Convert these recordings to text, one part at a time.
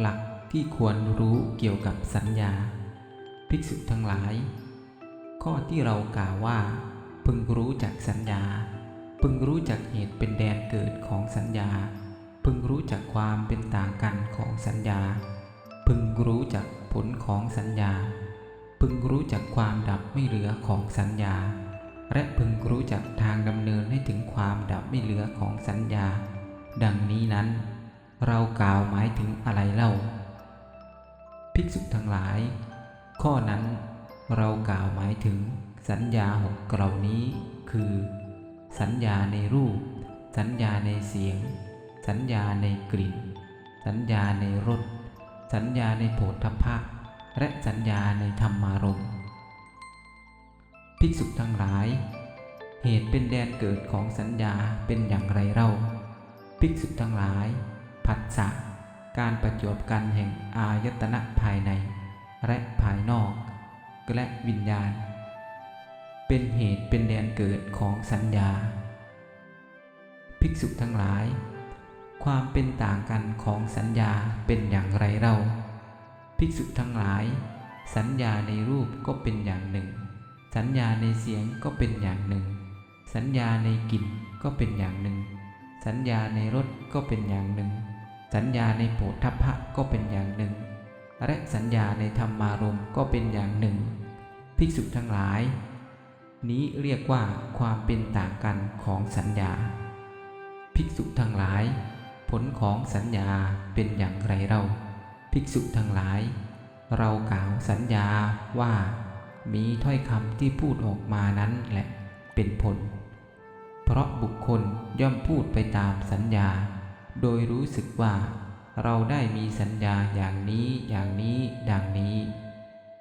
หลักที่ควรรู้เกี่ยวกับสัญญา ภิกษุทั้งหลาย ข้อที่เรากล่าวว่า พึงรู้จักสัญญา พึงรู้จักเหตุเป็นแดนเกิดของสัญญา พึงรู้จักความเป็นต่างกันของสัญญา พึงรู้จักผลของสัญญา พึงรู้จักความดับไม่เหลือของสัญญา และพึงรู้จักทางดำเนินให้ถึงความดับไม่เหลือของสัญญา ดังนี้นั้น เรากล่าวหมายถึงอะไรเล่า ภิกษุทั้งหลาย ข้อนั้นเรากล่าวหมายถึงสัญญาหกกล่านี้ คือ สัญญาในรูป สัญญาในเสียง สัญญาในกลิ่น สัญญาในรสสัญญาในโผฏฐัพพะและสัญญาในธรรมารมณ์ภิกษุทั้งหลาย เหตุเป็นแดนเกิดของสัญญาเป็นอย่างไรเล่า ภิกษุทั้งหลาย ผัสสะการประจวบกันแห่งอายตนะภายใน และภายนอก และวิญญาณ เป็นเหตุเป็นแดนเกิดของสัญญา ภิกษุทั้งหลาย ความเป็นต่างกันของสัญญาเป็นอย่างไรเล่าภิกษุทั้งหลาย สัญญาในรูปก็เป็นอย่างหนึ่ง สัญญาในเสียงก็เป็นอย่างหนึ่ง สัญญาในกลิ่นก็เป็นอย่างหนึ่ง สัญญาในรสก็เป็นอย่างหนึ่ง สัญญาในโผฏฐัพพะก็เป็นอย่างหนึ่ง และสัญญาในธรรมารมก็เป็นอย่างหนึ่ง ภิกษุทั้งหลาย นี้เรียกว่าความเป็นต่างกันของสัญญา ภิกษุทั้งหลาย ผลของสัญญาเป็นอย่างไรเรา ภิกษุทั้งหลาย เรากล่าวสัญญาว่า มีถ้อยคำที่พูดออกมานั้นแหละเป็นผล เพราะบุคคลย่อมพูดไปตามสัญญา โดยรู้สึกว่า เราได้มีสัญญาอย่างนี้อย่างนี้ดังนี้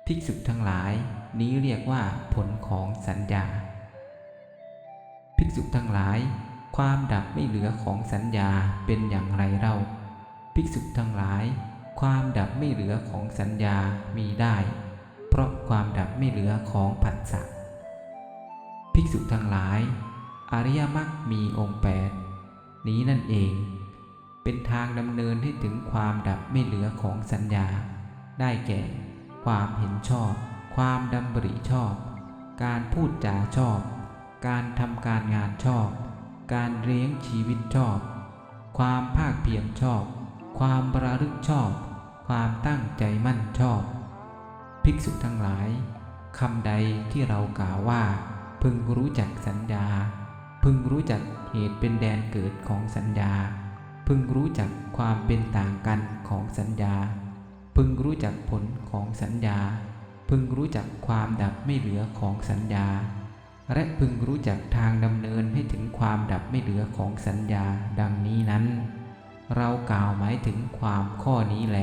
ภิกษุทั้งหลายนี้เรียกว่าผลของสัญญา ภิกษุทั้งหลาย ความดับไม่เหลือของสัญญาเป็นอย่างไรเล่าภิกษุทั้งหลาย ความดับไม่เหลือของสัญญามีได้ เพราะความดับไม่เหลือของผัสสะภิกษุทั้งหลาย อริยมรรคมีองค์แปดนี้นั่นเอง เป็นทางดำเนินให้ถึงความดับไม่เหลือของสัญญา ได้แก่ ความเห็นชอบ ความดำริชอบ การพูดจาชอบ การทำการงานชอบ การเลี้ยงชีวิตชอบ ความภาคเพียรชอบ ความประลึกชอบ ความตั้งใจมั่นชอบ ภิกษุทั้งหลายคำใดที่เรากล่าวว่า พึงรู้จักสัญญา พึงรู้จักเหตุเป็นแดนเกิดของสัญญา พึงรู้จักความเป็นต่างกันของสัญญา พึงรู้จักผลของสัญญา พึงรู้จักความดับไม่เหลือของสัญญา และพึงรู้จักทางดำเนินให้ถึงความดับไม่เหลือของสัญญาดังนี้นั้น เรากล่าวหมายถึงความข้อนี้แล